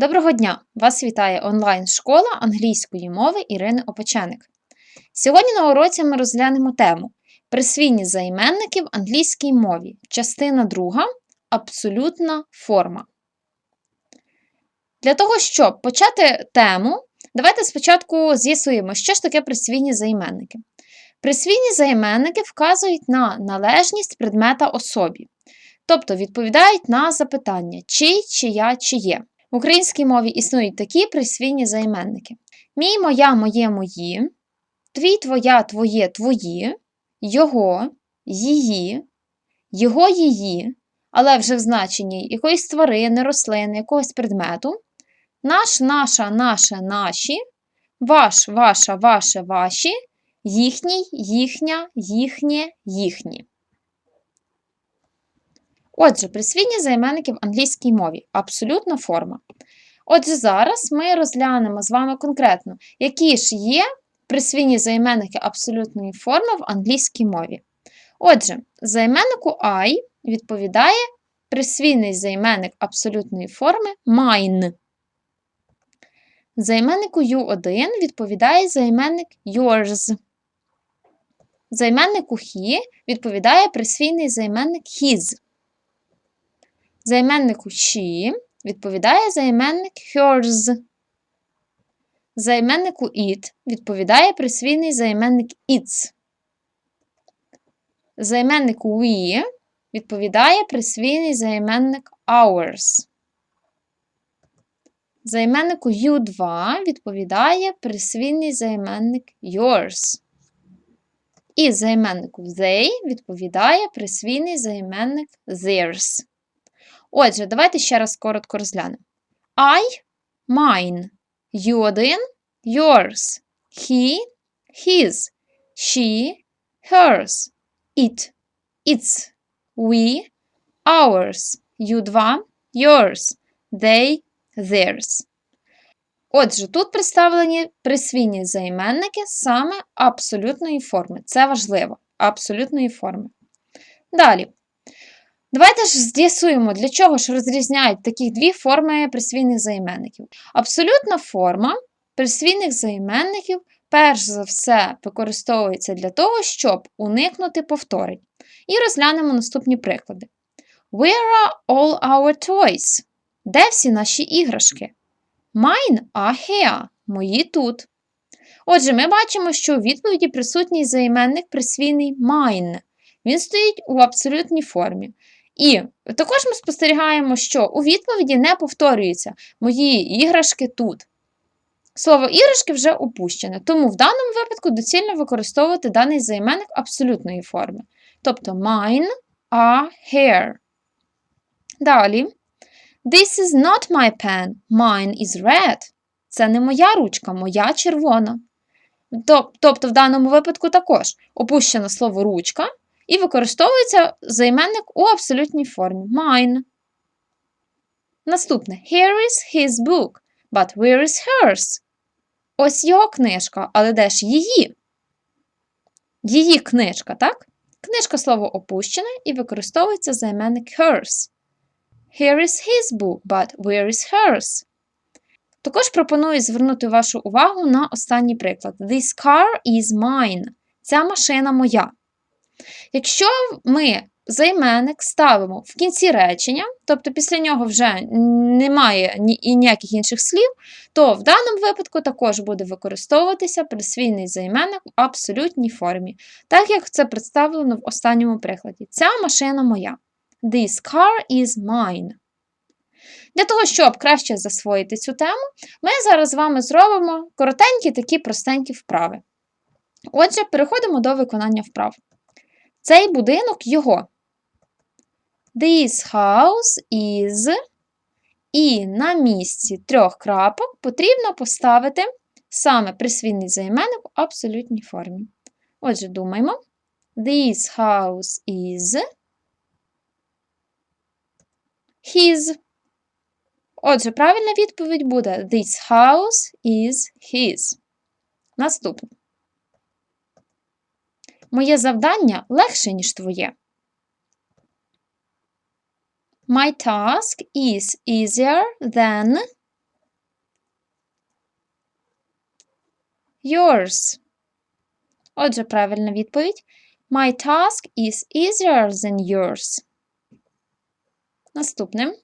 Доброго дня! Вас вітає онлайн-школа англійської мови Ірини Опеченик. Сьогодні на уроці ми розглянемо тему Присвійні займенники в англійській мові. Частина 2. Абсолютна форма. Для того, щоб почати тему, давайте спочатку з'ясуємо, що ж таке присвійні займенники. Присвійні займенники вказують на належність предмета особі, тобто відповідають на запитання чий, чия, чиє. В українській мові існують такі присвійні займенники: мій, моя, моє, мої, твій, твоя, твоє, твої, його, її, його, її, але вже в значенні якоїсь тварини, рослини, якогось предмету, наш, наша, наше, наші, ваш, ваша, ваше, ваші, їхній, їхня, їхнє, їхні. Отже, присвійні займенники в англійській мові абсолютна форма. Отже, зараз ми розглянемо з вами конкретно, які ж є присвійні займенники абсолютної форми в англійській мові. Отже, займеннику I відповідає присвійний займенник абсолютної форми mine. Займеннику U1 відповідає займенник yours. Займеннику he відповідає присвійний займенник his. Займеннику she відповідає займенник hers. Займеннику it відповідає присвійний займенник its. Займеннику we відповідає присвійний займенник ours. Займеннику U2 відповідає присвійний займенник yours. І займеннику they відповідає присвійний займенник theirs. Отже, давайте ще раз коротко розглянемо. I mine. You1 yours. He his. She hers. It its. We ours. You2 yours. They theirs. Отже, тут представлені присвійні займенники саме абсолютної форми. Це важливо. Абсолютної форми. Далі. Давайте ж з'ясуємо, для чого ж розрізняють такі дві форми присвійних займенників. Абсолютна форма присвійних займенників, перш за все, використовується для того, щоб уникнути повторень. І розглянемо наступні приклади. Where are all our toys? Де всі наші іграшки? Mine are here. Мої тут. Отже, ми бачимо, що у відповіді присутній займенник присвійний mine. Він стоїть у абсолютній формі. І також ми спостерігаємо, що у відповіді не повторюється мої іграшки тут. Слово іграшки вже опущене, тому в даному випадку доцільно використовувати даний займенник абсолютної форми. Тобто mine are here. Далі. This is not my pen, mine is red. Це не моя ручка, моя червона. Тобто, в даному випадку також опущено слово ручка, і використовується займенник у абсолютній формі mine. Наступне Here is his book, but where is hers? Ось його книжка, але де ж її? Її книжка, так? Книжка слово опущене і використовується займенник hers. Here is his book, but where is hers? Також пропоную звернути вашу увагу на останній приклад. This car is mine. Ця машина моя. Якщо ми займенник ставимо в кінці речення, тобто після нього вже немає ніяких інших слів, то в даному випадку також буде використовуватися присвійний займенник в абсолютній формі, так як це представлено в останньому прикладі. Ця машина моя. This car is mine. Для того, щоб краще засвоїти цю тему, ми зараз з вами зробимо коротенькі такі простенькі вправи. Отже, переходимо до виконання вправ. Цей будинок його. This house is. І на місці трьох крапок потрібно поставити саме присвійний займенник в абсолютній формі. Отже, думаємо. This house is his. Отже, правильна відповідь буде This house is his. Наступне. Моє завдання легше, ніж твоє. My task is easier than yours. Отже, правильна відповідь. My task is easier than yours. Наступне.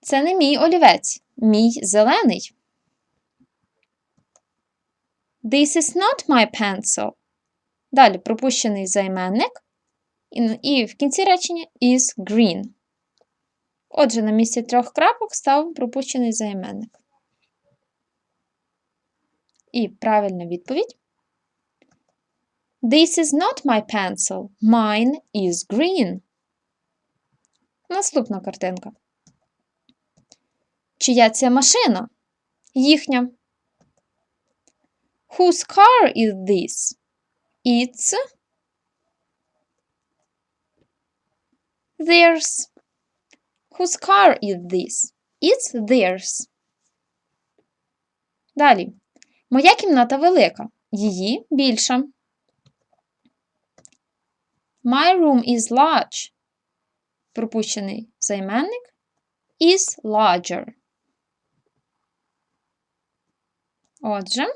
Це не мій олівець, мій зелений. This is not my pencil. Далі пропущений займенник. І, і в кінці речення is green. Отже, на місці трьох крапок став пропущений займенник. І правильна відповідь. This is not my pencil. Mine is green. Наступна картинка. Чия це машина? Їхня. Whose car is this? It's theirs. Whose car is this? It's theirs. Далі. Моя кімната велика. Її більша. My room is large. Пропущений займенник is larger. Отже,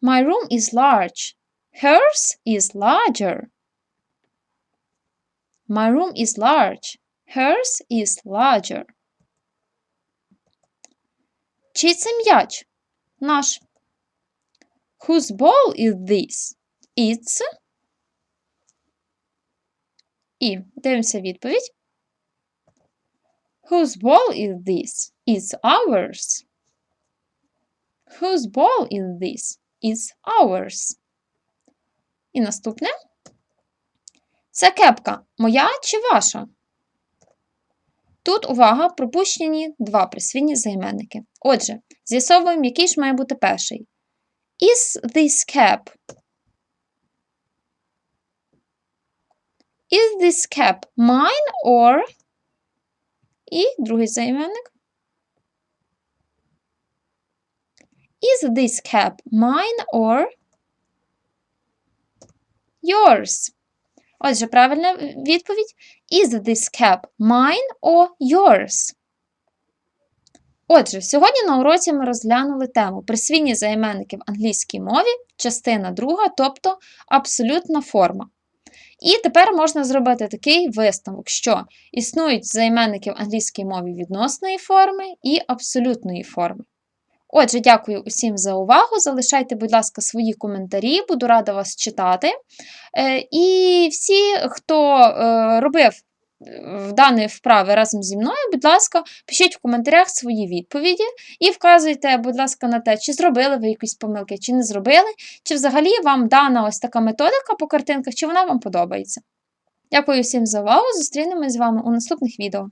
My room is large. Hers is larger. My room is large. Hers is larger. Чий це м'яч? Наш. Whose ball is this? It's. І дивимося відповідь. Whose ball is this? It's ours. Whose ball is this? It's ours. І наступне. Це кепка. Моя чи ваша? Тут, увага, пропущені два присвійні займенники. Отже, з'ясовуємо, який ж має бути перший. Is this cap? Is this cap mine or? І другий займенник. Is this cap mine or yours? Отже, правильна відповідь Is this cap mine or yours? Отже, сьогодні на уроці ми розглянули тему присвійні займенники в англійській мові, частина друга, тобто абсолютна форма. І тепер можна зробити такий висновок, що існують займенники в англійській мові відносної форми і абсолютної форми. Отже, дякую усім за увагу. Залишайте, будь ласка, свої коментарі, буду рада вас читати. Е, і всі, хто е, робив в даної вправи разом зі мною, будь ласка, пишіть в коментарях свої відповіді і вказуйте, будь ласка, на те, чи зробили ви якісь помилки, чи не зробили, чи взагалі вам дана ось така методика по картинках, чи вона вам подобається. Дякую всім за увагу! Зустрінемось з вами у наступних відео.